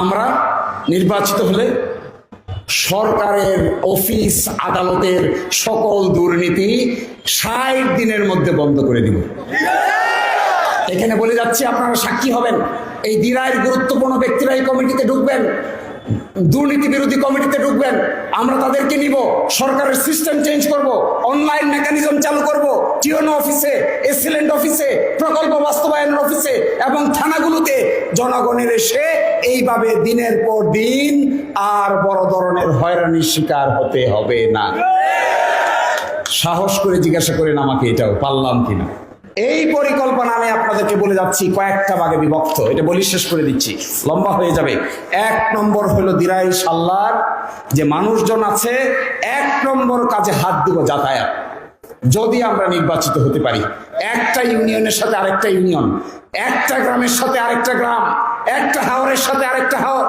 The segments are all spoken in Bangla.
আমরা নির্বাচিত হলে সরকারের অফিস আদালতের সকল দুর্নীতি ষাট দিনের মধ্যে বন্ধ করে দিব। এখানে বলে যাচ্ছি, আপনারা সাক্ষী হবেন। এই দিরায়ের গুরুত্বপূর্ণ ব্যক্তিরা এই কমিটিতে ঢুকবেন। দুর্নীতি বিরোধী কমিটিতে ঢুকবেন। আমরা তাদেরকে নিব। সরকারের সিস্টেম চেঞ্জ করব। অনলাইন মেকানিজম চালু করব। টিওনো অফিসে এসিলেন্ট অফিসে প্রকল্প বাস্তবায়নের অফিসে এবং থানাগুলোতে জনগণের এসে এইভাবে দিনের পর দিন আর বড় ধরনের হয়রানির শিকার হতে হবে না। সাহস করে জিজ্ঞাসা করেন, আমাকে এটাও পারলাম কিনা? এই পরিকল্পনা আমি আপনাদেরকে বলে যাচ্ছি, কয়েকটা ভাগে বিভক্ত। এটা বলি শেষ করে দিচ্ছি। লম্বা হয়ে যাবে। এক নম্বর হলো দিরাই সাল্লার যে মানুষজন আছে, এক নম্বর কাজে হাত দিব যাতায়াত। যদি আমরা নির্বাচিত হতে পারি, একটা ইউনিয়নের সাথে আরেকটা ইউনিয়ন, একটা গ্রামের সাথে আরেকটা গ্রাম, একটা হাওরের সাথে আরেকটা হাওর,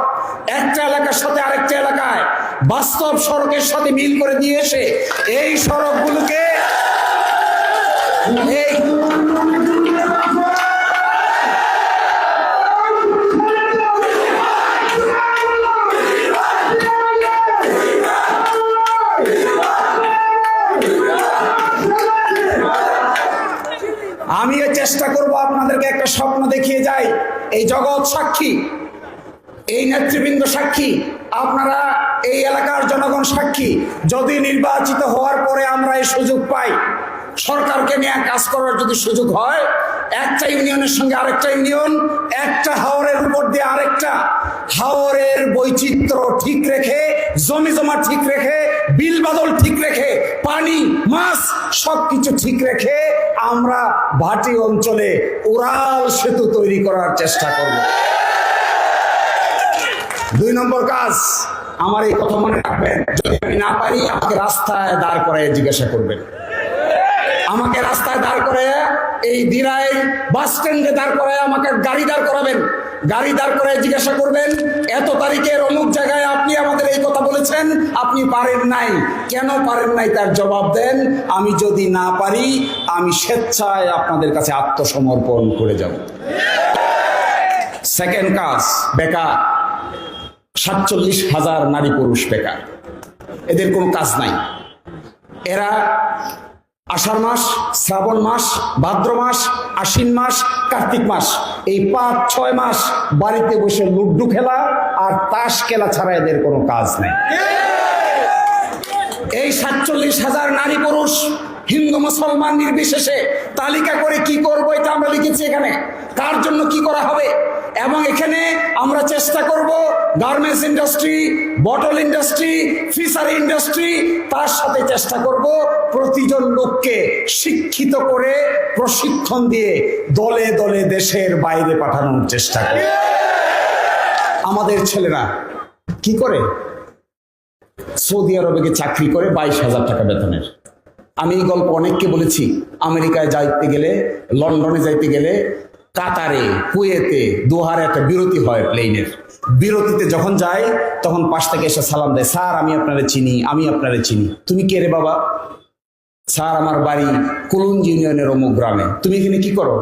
একটা এলাকার সাথে আরেকটা এলাকায়, বাস্তব সড়কের সাথে মিল করে দিয়ে এসে এই সড়কগুলোকে এই আমিও চেষ্টা করব আপনাদেরকে একটা স্বপ্ন দেখিয়ে যাই। এই জগৎ সাক্ষী, এই নেতৃবৃন্দ সাক্ষী, আপনারা এই এলাকার জনগণ সাক্ষী। যদি নির্বাচিত হওয়ার পরে আমরা এই সুযোগ পাই, সরকারকে নিয়ে কাজ করার যদি সুযোগ হয়, একটা ইউনিয়নের সঙ্গে আরেকটা ইউনিয়ন, একটা হাওরের উপর দিয়ে আরেকটা, হাওরের বৈচিত্র্য ঠিক রেখে, জমি জমা ঠিক রেখে, বিল বাদল ঠিক মাছ সবকিছু ঠিক রেখে আমরা ভাটি অঞ্চলে উড়াল সেতু তৈরি করার চেষ্টা করব। দুই নম্বর কাজ, আমার এই কথা মনে রাখবেন, যদি আমি না পারি, আমাকে রাস্তায় দাঁড় করায় জিজ্ঞাসা করবেন। আমাকে রাস্তায় দাঁড় করে এই দিরাই বাস স্ট্যান্ডে দাঁড় করায় আমাকে গাড়ি দাঁড় করাবেন। গাড়ি দাঁড় করায় জিজ্ঞাসা করবেন, এত তারিখের অমুক জায়গায় আপনি বলেছেন আপনি পারেন নাই। কেন পারেন নাই তার জবাব দেন, আমি যদি না পারি, আমি স্বেচ্ছায় আপনাদের কাছে আত্মসমর্পণ করে যাব। সেকেন্ড কাজ, বেকার। সাতচল্লিশ হাজার নারী পুরুষ বেকার। এদের কোনো কাজ নাই। এরা আষাঢ় মাস, শ্রাবণ মাস, ভাদ্র মাস, আশ্বিন মাস, কার্তিক মাস। এই পাঁচ, ছয় মাস বাড়িতে বসে লুড্ডু খেলা আর তাস খেলা ছাড়া এদের কোনো কাজ নেই। এই সাতচল্লিশ হাজার নারী পুরুষ, হিন্দু, মুসলমান নির্বিশেষে তালিকা করে কি করব এটা আমরা লিখেছি এখানে। কার জন্য কি করা হবে? এবং এখানে আমরা চেষ্টা করব garments industry bottle industry fishery industry তার সাথে চেষ্টা করব প্রতিজন লোককে শিক্ষিত করে প্রশিক্ষণ দিয়ে দলে দলে দেশের বাইরে পাঠানোর চেষ্টা করব আমাদের ছেলেরা কি করে? সৌদি আরবে চাকরি করে বাইশ হাজার টাকা বেতনের। আমি এই গল্প অনেককে বলেছি। আমেরিকায় যাইতে গেলে, লন্ডনে যাইতে গেলে কাতারে, কুয়েতে দোহারে একটা বিরতি হয় প্লেনের। বিরতিতে যখন যায়, তখন পাশ থেকে এসে সালাম দেয়, স্যার, আমি আপনারে চিনি, আমি আপনারে চিনি। তুমি কে রে বাবা? স্যার, আমার বাড়ি কুলুঞ্জ ইউনিয়নের অমুক গ্রামে। তুমি এখানে কি করো?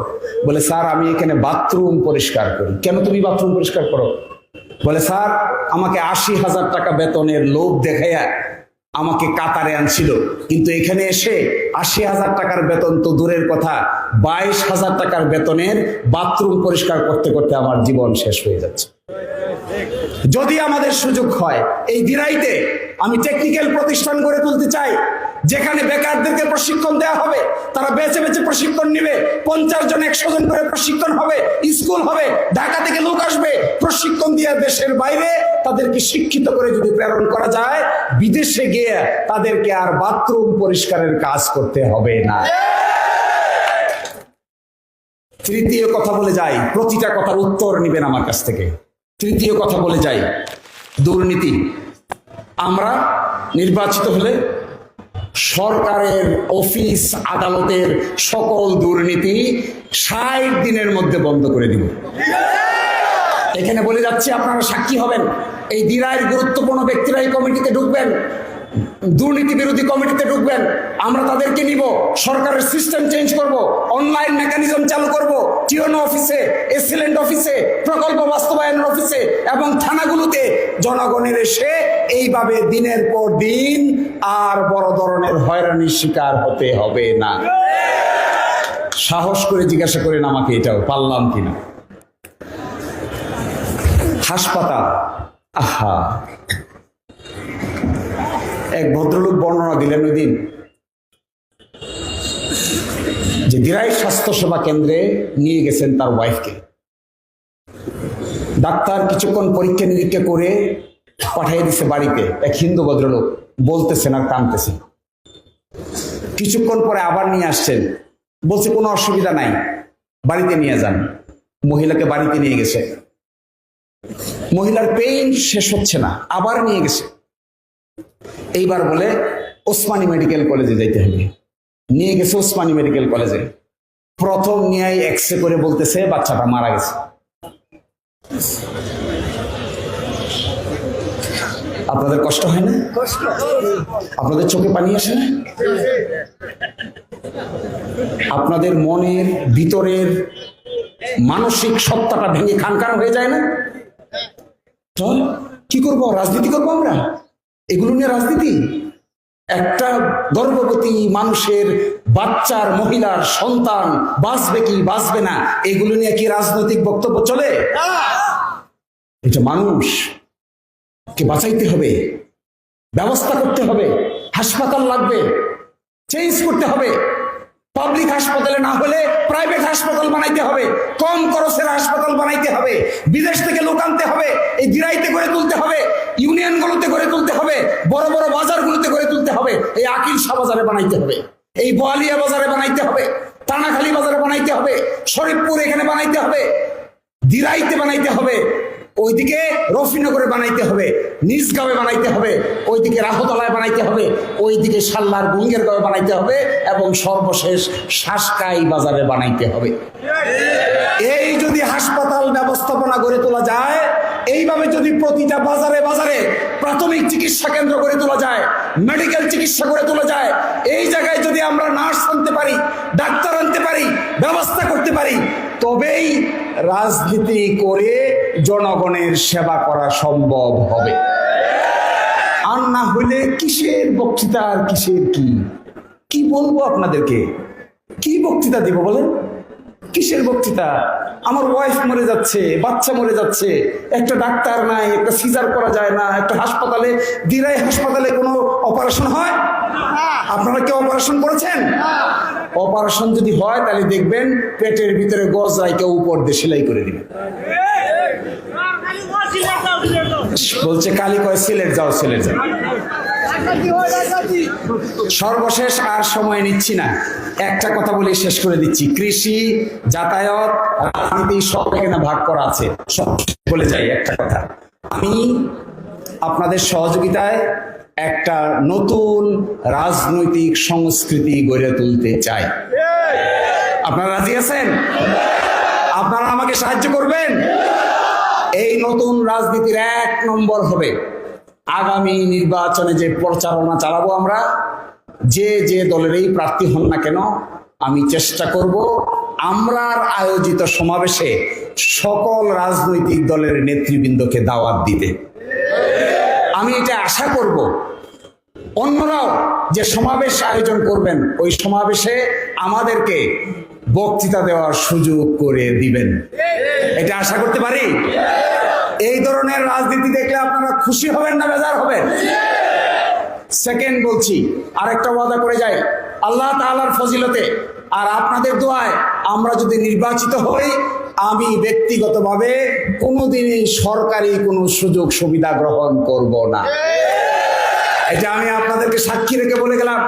বলে, স্যার, আমি এখানে বাথরুম পরিষ্কার করি। কেন তুমি বাথরুম পরিষ্কার করো? বলে, স্যার, আমাকে আশি হাজার টাকা বেতনের লোভ দেখাইয়া আমাকে কাতারে আনছিল। কিন্তু এখানে এসে আশি হাজার টাকার বেতন তো দূরের কথা। বাইশ হাজার টাকার বেতনের বাথরুম পরিষ্কার করতে করতে আমার জীবন শেষ হয়ে যাচ্ছে। যদি আমাদের সুযোগ হয়, এই দিরাইতে আমি টেকনিক্যাল প্রতিষ্ঠান গড়ে তুলতে চাই। যেখানে বেকারদেরকে প্রশিক্ষণ দেওয়া হবে, তারা বেছে বেছে প্রশিক্ষণ নিবে, পঞ্চাশ জন, একশো জন করে প্রশিক্ষণ হবে, স্কুল হবে, ঢাকা থেকে লোক আসবে, প্রশিক্ষণ দিয়ে দেশের বাইরে তাদেরকে শিক্ষিত করে যদি প্রেরণ করা যায়, বিদেশে গিয়ে তাদেরকে আর বাথরুম পরিষ্কারের কাজ করতে হবে না। তৃতীয় কথা বলে যাই, প্রতিটা কথার উত্তর নিবেন আমার কাছ থেকে। তৃতীয় কথা বলে যাই, দুর্নীতি। আমরা নির্বাচিত হলে সরকারের অফিস আদালতের সকল দুর্নীতি ষাট দিনের মধ্যে বন্ধ করে দিব। এখানে বলে যাচ্ছি, আপনারা সাক্ষী হবেন। এই দিরায়ের গুরুত্বপূর্ণ ব্যক্তিরা এই কমিটিতে ঢুকবেন। দুর্নীতি বিরোধী কমিটিতে ঢুকবেন। আমরা তাদেরকে নিব। সরকারের সিস্টেম চেঞ্জ করব। অনলাইন মেকানিজম চালু করব। টিওনো অফিসে এসিলেন্ট অফিসে প্রকল্প বাস্তবায়নের অফিসে এবং থানাগুলোতে জনগণের এসে এইভাবে দিনের পর দিন আর বড় ধরনের হয়রানির শিকার হতে হবে না। সাহস করে জিজ্ঞাসা করেন আমাকে এটাও, পারলাম কিনা। হাসপাতাল। আহা। এক ভদ্রলোক বর্ণনা দিলেন ওই দিন যে দিরাই স্বাস্থ্যসেবা কেন্দ্রে নিয়ে গেছেন তার ওয়াইফকে ডাক্তার কিছুক্ষণ পরীক্ষা নিরীক্ষা করে পাঠিয়ে দিছে বাড়িতে। এক হিন্দু ভদ্রলোক বলতেছেন আর কানতেছেন কিছুক্ষণ পরে আবার নিয়ে আসছেন। বলছে, কোনো অসুবিধা নাই, বাড়িতে নিয়ে যান। মহিলাকে বাড়িতে নিয়ে গেছে। মহিলার পেইন শেষ হচ্ছে না, আবার নিয়ে গেছে। এইবার বলে ওসমানী মেডিকেল কলেজে যাইতে হবে নিয়ে গেছে ওসমানী মেডিকেল কলেজে। প্রথম নিয়ে এক্স করে বলতেছে বাচ্চাটা মারা গেছে। আপনাদের কষ্ট হয় না? আপনাদের চোখে পানি আসে না? আপনাদের মনের ভিতরের মানসিক সত্তাটা ভেঙে খানখান হয়ে যায় না? কি করব? রাজনীতি করব আমরা? এগুলো নিয়ে রাজনীতি? একটা গর্ভবতী মানুষের বাচ্চার, মহিলার সন্তান বাঁচবে কি বাঁচবে না, এগুলো নিয়ে কি রাজনৈতিক বক্তব্য চলে? এটা মানুষ কে বাঁচাইতে হবে, ব্যবস্থা করতে হবে, হাসপাতাল লাগবে চেঞ্জ করতে হবে। পাবলিক হাসপাতালে না হলে প্রাইভেট হাসপাতাল বানাইতে হবে। কম খরচের হাসপাতাল বানাইতে হবে। বিদেশ থেকে লোক আনতে হবে। এই দিরাইতে করে তুলতে হবে। ইউনিয়নগুলোতে করে তুলতে হবে। বড় বড় বাজারগুলোতে করে তুলতে হবে। এই আকিল শাহ বাজারে বানাইতে হবে। এই বোয়ালিয়া বাজারে বানাইতে হবে। টানাখালী বাজারে বানাইতে হবে। শরীফপুর এখানে বানাইতে হবে। দিরাইতে বানাইতে হবে। ওইদিকে রফিনগরে বানাইতে হবে, নিজ নিজগাঁওয়ে বানাইতে হবে, ওইদিকে রাহতলায় বানাইতে হবে, ওইদিকে সাল্লার গুঙ্গের গাঁয়ে বানাইতে হবে এবং সর্বশেষ শাসকাই বাজারে বানাইতে হবে। এই যদি হাসপাতাল ব্যবস্থাপনা গড়ে তোলা যায় এইভাবে যদি প্রতিটা বাজারে বাজারে প্রাথমিক চিকিৎসা কেন্দ্র করে তোলা যায় মেডিকেল চিকিৎসা করে তোলা যায়, এই জায়গায় যদি আমরা নার্স আনতে পারি, ডাক্তার আনতে পারি, ব্যবস্থা করতে পারি, তবেই রাজনীতি করে জনগণের সেবা করা সম্ভব হবে। আর না হলে কিসের বক্তৃতা আর কিসের কি? কি বলব আপনাদেরকে? কি বক্তৃতা দিব বলেন? কিসের বক্তৃতা? আমার ওয়াইফ মরে যাচ্ছে, বাচ্চা মরে যাচ্ছে, একটা ডাক্তার নাই, একটা সিজার করা যায় না, একটা হাসপাতালে, দিরাই হাসপাতালে কোনো অপারেশন হয়? আপনারা কি অপারেশন করেছেন? অপারেশন যদি হয়, তাহলে দেখবেন পেটের ভিতরে গজ রাইকে উপর দিয়ে সেলাই করে দিবে। বলছে, কালি কয় সিলেট যাও সিলেট যাও। সর্বশেষ আর সময় নিচ্ছি না। একটা কথা বলে শেষ করে দিচ্ছি। কৃষি, যাতায়াত, রাজনীতি, সব এখানে ভাগ করা আছে। সব বলে যাই একটা কথা। আমি আপনাদের সহযোগিতায় একটা নতুন রাজনৈতিক সংস্কৃতি গড়ে তুলতে চাই। আপনারা রাজি আছেন? আপনারা আমাকে সাহায্য করবেন? এই নতুন রাজনীতির এক নম্বর হবে আগামী নির্বাচনে যে প্রচারণা চালাবো আমরা, যে যে দলেরই প্রার্থী হন না কেন, আমি চেষ্টা করব আমরার আয়োজিত সমাবেশে সকল রাজনৈতিক দলের নেতৃবৃন্দকে দাওয়াত দিতে। আমি এটা আশা করব। অন্যরাও যে সমাবেশ আয়োজন করবেন, ওই সমাবেশে আমাদেরকে বক্তৃতা দেওয়ার সুযোগ করে দিবেন। এটা আশা করতে পারি? এই ধরনের রাজনীতি দেখলে আপনারা খুশি হবেন না বেজার হবেন? সেকেন্ড বলছি, আরেকটা ওয়াদা করে যাই। আল্লাহ তাআলার ফজিলতে, আর আপনাদের দোয়ায় আমরা যদি নির্বাচিত হই, আমি ব্যক্তিগতভাবে কোনোদিনই সরকারি কোনো সুযোগ সুবিধা গ্রহণ করব না। এটা আমি আপনাদেরকে সাক্ষী রেখে বলে গেলাম।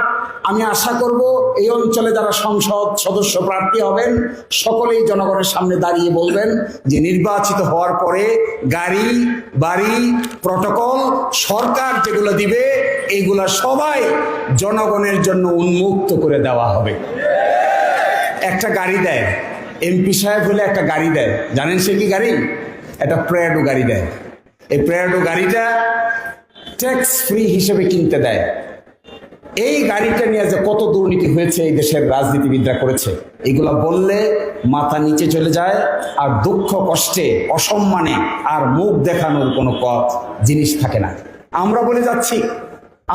আমি আশা করব এই অঞ্চলে যারা সংসদ সদস্য প্রার্থী হবেন, সকলেই জনগণের সামনে দাঁড়িয়ে বলবেন যে নির্বাচিত হওয়ার পরে গাড়ি, বাড়ি, প্রটোকল, সরকার যেগুলো দিবে, এইগুলা সবাই জনগণের জন্য উন্মুক্ত করে দেওয়া হবে। একটা গাড়ি দেয়। এমপি সাহেব হলে একটা গাড়ি দেয়। জানেন সে কি গাড়ি? একটা প্রেয়াডো গাড়ি দেয়। এই প্রেয়াডো গাড়িটা ট্যাক্স ফ্রি হিসেবে কিনতে দেয়। এই গাড়িটা নিয়ে যে কত দুর্নীতি হয়েছে এই দেশের রাজনীতিবিদরা করেছে, এগুলা বললে মাথা নিচে চলে যায় আর দুঃখ, কষ্টে, অসম্মানে আর মুখ দেখানোর কোনো পথ, জিনিস থাকে না। আমরা বলে যাচ্ছি,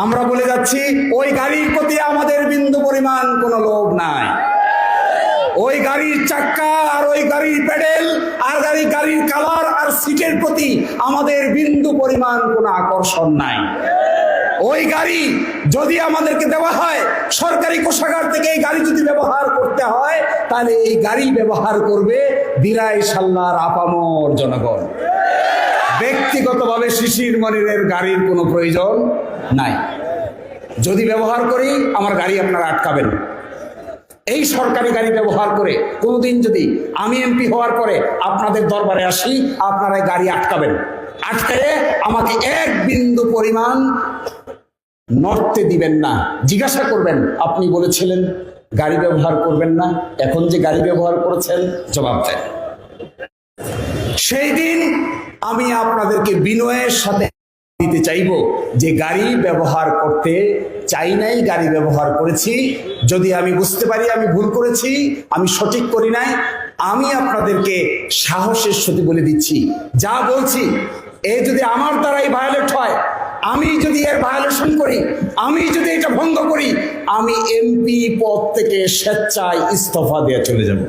আমরা বলে যাচ্ছি, ওই গাড়ির প্রতি আমাদের বিন্দু পরিমাণ কোনো লোভ নাই। ওই গাড়ির চাক্কা আর ওই গাড়ির প্যাডেল আর গাড়ি গাড়ির কালার আর সিটের প্রতি আমাদের বিন্দু পরিমাণ কোনো আকর্ষণ নাই। ওই গাড়ি যদি আমাদেরকে দেওয়া হয়, সরকারি কোষাগার থেকে এই গাড়ি যদি ব্যবহার করতে হয়, তাহলে এই গাড়ি ব্যবহার করবে দিরাই সাল্লার আপামর জনগণ। ব্যক্তিগতভাবে শিশির মনিরের গাড়ির কোনো প্রয়োজন নাই। যদি ব্যবহার করি, আমার গাড়ি আপনারা আটকাবেন। এই সরকারি গাড়ি ব্যবহার করে কোনোদিন যদি আমি এমপি হওয়ার পরে আপনাদের দরবারে আসি, আপনারা গাড়ি আটকাবেন। আটকালে আমাকে এক বিন্দু পরিমাণ নড়তে দিবেন না। জিজ্ঞাসা করবেন, আপনি বলেছিলেন গাড়ি ব্যবহার করবেন না। এখন যে গাড়ি ব্যবহার করেছেন? জবাব দেন। সেই দিন আমি আপনাদেরকে বিনয়ের সাথে দিতে চাইব যে গাড়ি ব্যবহার করতে চাই নাই, গাড়ি ব্যবহার করেছি। যদি আমি বুঝতে পারি, আমি ভুল করেছি, আমি সঠিক করি নাই, আমি আপনাদেরকে সাহসের সাথে বলে দিচ্ছি। যা বলছি, এ যদি আমার দ্বারাই ভায়োলেট হয় আমি যদি এর ভায়োলেশন করি, আমি যদি এটা ভঙ্গ করি, আমি এমপি পদ থেকে স্বেচ্ছায় ইস্তফা দিয়ে চলে যাব।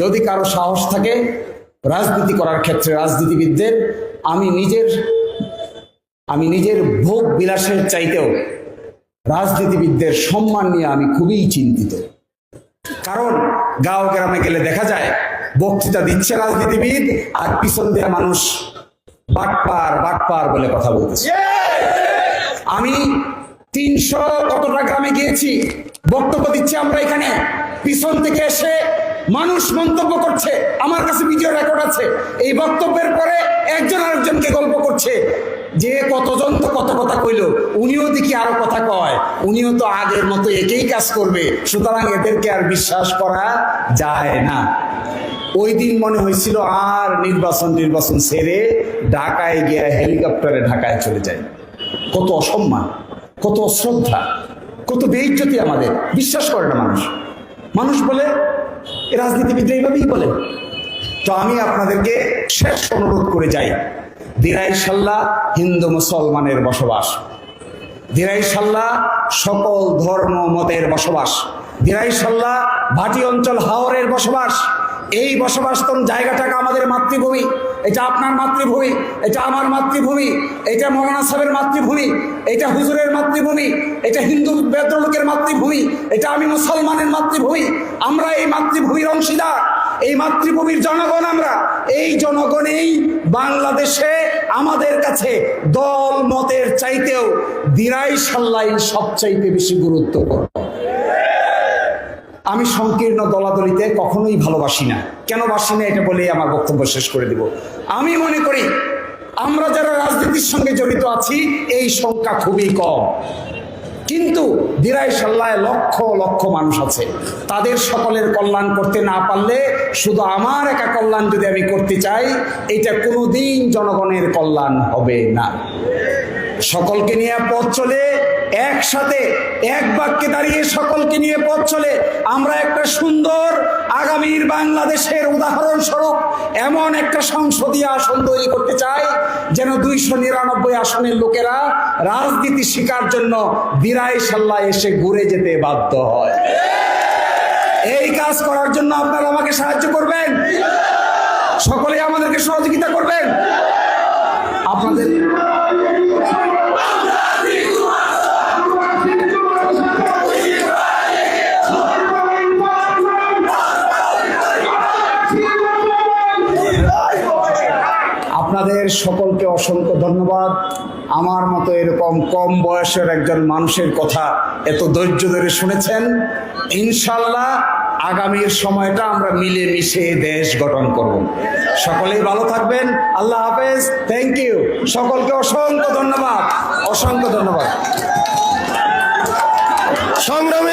যদি কারও সাহস থাকে রাজনীতি করার ক্ষেত্রে রাজনীতিবিদদের, আমি নিজের আমি নিজের ভোগ বিলাসের চাইতেও রাজনীতিবিদদের সম্মান নিয়ে আমি খুবই চিন্তিত। কারণ গাঁও গ্রামে গেলে দেখা যায়, বক্তৃতা দিচ্ছে রাজনীতিবিদ, আর পিছন দিয়ে মানুষ বাটপার বাটপার বলে কথা বলতেছে। আমি তিনশো কতটা গ্রামে গিয়েছি, বক্তব্য দিচ্ছি আমরা এখানে। পিছন থেকে এসে মানুষ মন্তব্য করছে, আমার কাছে ভিডিও রেকর্ড আছে। এই বক্তব্যের পরে একজন আরেকজনকে গল্প করছে, যে কতজন তো কত কথা কইল, উনিও দেখি আরও কথা কয়। উনিও তো আগের মতো একই কাজ করবে, সুতরাং এদেরকে আর বিশ্বাস করা যায় না। ওই দিন মনে হয়েছিল আর নির্বাচন নির্বাচন সেরে ঢাকায় গিয়ে হেলিকপ্টারে ঢাকায় চলে যায়। কত অসম্মান, কত অশ্রদ্ধা কত বেইজ্জতি আমাদের। বিশ্বাস করে না মানুষ। মানুষ বলে রাজনীতিবিদরা এইভাবেই বলে। তো আমি আপনাদেরকে শেষ অনুরোধ করে যাই। দিরাই সাল্লাহ হিন্দু মুসলমানের বসবাস। দিরাই সাল্লাহ সকল ধর্ম মতের বসবাস। দিরাই সাল্লাহ ভাটি অঞ্চল হাওরের বসবাস। এই বসবাসতম জায়গাটাকে আমাদের মাতৃভূমি, এটা আপনার মাতৃভূমি, এটা আমার মাতৃভূমি, এটা মৌলানা সাহেবের মাতৃভূমি, এটা হুজুরের মাতৃভূমি, এটা হিন্দু বেদ্রলোকের মাতৃভূমি, এটা আমি মুসলমানের মাতৃভূমি, আমরা এই মাতৃভূমির অংশীদার, এই মাতৃভূমির জনগণ আমরা, এই জনগণেই বাংলাদেশে আমাদের কাছে দল মতের চাইতেও দিরাই সাল্লাই সবচাইতে বেশি গুরুত্বপূর্ণ। আমি সংকীর্ণ দলাদলিতে কখনোই ভালোবাসি না। কেন বাসি না এটা বলেই আমার বক্তব্য শেষ করে দিব। আমি মনে করি, আমরা যারা রাজনীতির সঙ্গে জড়িত আছি, এই সংখ্যা খুবই কম। কিন্তু দিরাই সাল্লায় লক্ষ লক্ষ মানুষ আছে। তাদের সকলের কল্যাণ করতে না পারলে শুধু আমার একা কল্যাণ যদি আমি করতে চাই, এটা কোনোদিন জনগণের কল্যাণ হবে না। সকলকে নিয়ে পথ চলে একসাথে এক বাক্যে দাঁড়িয়ে সকলকে নিয়ে পথ চলে। আমরা একটা সুন্দর আগামীর বাংলাদেশের উদাহরণস্বরূপ এমন একটা সংসদীয় আসন তৈরি করতে চাই, যেন দুইশো নিরানব্বই আসনের লোকেরা রাজনীতি শিকার জন্য দিরাই সাল্লাহ এসে ঘুরে যেতে বাধ্য হয়। এই কাজ করার জন্য আপনারা আমাকে সাহায্য করবেন? সকলে আমাদেরকে সহযোগিতা করবেন? আপনাদের আপনাদের সকলকে অসংখ্য ধন্যবাদ। আমার মতো এরকম কম বয়সের একজন মানুষের কথা এত ধৈর্য ধরে শুনেছেন। ইনশাল্লাহ আগামীর সময়টা আমরা মিলে মিশে দেশ গঠন করব। সকলেই ভালো থাকবেন। আল্লাহ হাফেজ। থ্যাংক ইউ সকলকে অসংখ্য ধন্যবাদ। অসংখ্য ধন্যবাদ। সংগ্রামী